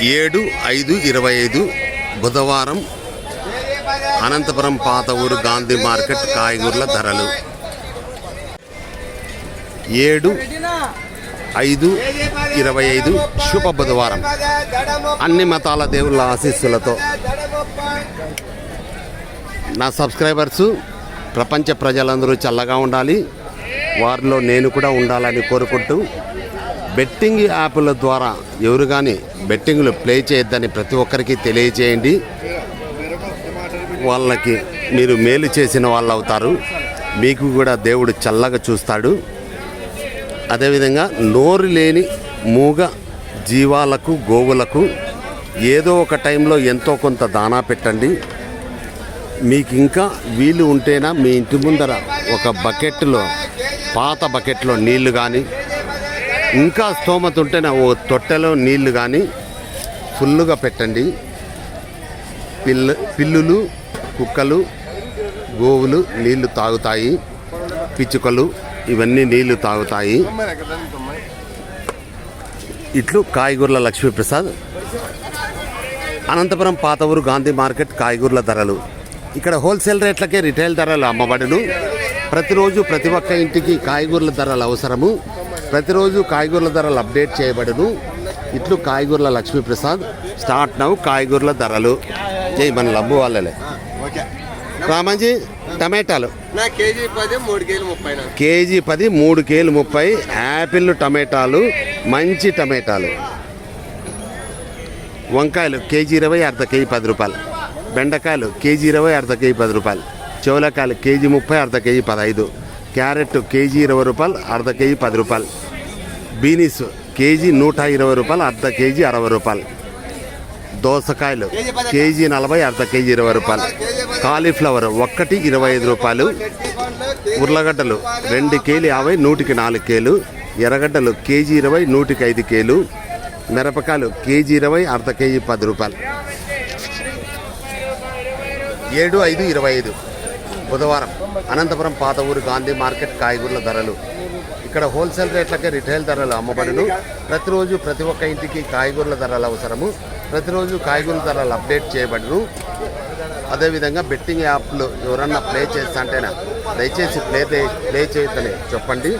ఏడు ఐదు ఇరవై ఐదు బుధవారం అనంతపురం పాత ఊరు గాంధీ మార్కెట్ కాయగూరల ధరలు. ఏడు ఐదు ఇరవై ఐదు శుభ బుధవారం. అన్ని మతాల దేవుళ్ళ ఆశీస్సులతో. నా సబ్స్క్రైబర్సు ప్రపంచ ప్రజలందరూ చల్లగా ఉండాలి. వారిలో నేను కూడా ఉండాలని కోరుకుంటూ బెట్టింగ్ యాప్ల ద్వారా ఎవరు కానీ బెట్టింగ్లు ప్లే చేయొద్దని ప్రతి ఒక్కరికి తెలియజేయండి. వాళ్ళకి మీరు మేలు చేసిన వాళ్ళు అవుతారు. మీకు కూడా దేవుడు చల్లగా చూస్తాడు. అదేవిధంగా నోరు లేని మూగ జీవాలకు గోవులకు ఏదో ఒక టైంలో ఎంతో కొంత దానా పెట్టండి. మీకు ఇంకా వీలు ఉంటేనా మీ ఇంటి ముందర ఒక బకెట్లో పాత బకెట్లో నీళ్ళు కానీ ఇంకా స్తోమత ఉంటేనే ఓ తొట్టెలో నీళ్ళు కానీ ఫుల్లుగా పెట్టండి. పిల్ల పిల్లులు కుక్కలు గోవులు నీళ్ళు తాగుతాయి. పిచ్చుకలు ఇవన్నీ నీళ్ళు తాగుతాయి. ఇట్లు కాయగూరల లక్ష్మీప్రసాద్. అనంతపురం పాత ఊరు గాంధీ మార్కెట్ కాయగూరల ధరలు. ఇక్కడ హోల్సేల్ రేట్లకే రిటైల్ ధరలు అమ్మబడును ప్రతిరోజు ప్రతి ఒక్క ఇంటికి కాయగూరల ధరలు అవసరము. ప్రతిరోజు కాయగూరల ధరలు అప్డేట్ చేయబడును. ఇట్లు కాయగూరల లక్ష్మీప్రసాద్. స్టార్ట్ నవ్వు కాయగూరల ధరలు. జై మన లబ్బు వాళ్ళలే. రామాజీ టమాటాలు. నా కేజీ పది మూడు కేజీలు ముప్పై నా కేజీ పది మూడు కేలు ముప్పై. యాపిల్ టమాటాలు. మంచి టమాటాలు. వంకాయలు కేజీ ఇరవై అర్ధ కేజీ పది రూపాయలు. బెండకాయలు కేజీ ఇరవై అర్ధ కేజీ పది రూపాయలు. చెవులకాయలు కేజీ ముప్పై అర్ధ కేజీ పదహైదు. క్యారెట్ కేజీ ఇరవై రూపాయలు అర్ధ కేజీ పది రూపాయలు. బీనీస్ కేజీ నూట ఇరవై రూపాయలు అర్ధ కేజీ అరవై రూపాయలు. దోసకాయలు కేజీ నలభై అర్ధ కేజీ ఇరవై రూపాయలు. కాలీఫ్లవర్ ఒక్కటి ఇరవై ఐదు రూపాయలు. ఉర్లగడ్డలు రెండు కేలు యాభై నూటికి నాలుగు కేలు. ఎర్రగడ్డలు కేజీ ఇరవై నూటికి ఐదు కేలు. మిరపకాయలు కేజీ ఇరవై అర్ధ కేజీ పది రూపాయలు. ఏడు ఐదు ఇరవై ఐదు. బుధవారం అనంతపురం పాత ఊరు గాంధీ మార్కెట్ కాయగూరల ధరలు. ఇక్కడ హోల్సేల్ రేట్లకే రిటైల్ ధరలు అమ్మబడును. ప్రతిరోజు ప్రతి ఒక్క ఇంటికి కాయగూరల ధరలు అవసరము. ప్రతిరోజు కాయగూరల ధరలు అప్డేట్ చేయబడును. అదేవిధంగా బెట్టింగ్ యాప్లు ఎవరన్నా ప్లే చేస్తాంటేనా దయచేసి ప్లే ప్లే చేయొద్దని చెప్పండి.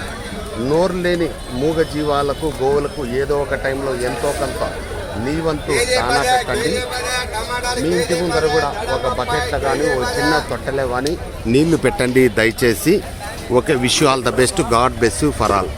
నోరు లేని మూగ జీవాలకు గోవులకు ఏదో ఒక టైంలో ఎంతో కొంత నీ వంతు దానా పెట్టండి మీ ఇంటి ముందర కూడా ఒక బకెట్లో కానీ ఒక చిన్న తొట్టెలే కానీ నీళ్ళు పెట్టండి. దయచేసి okay wish all the best. God best for all.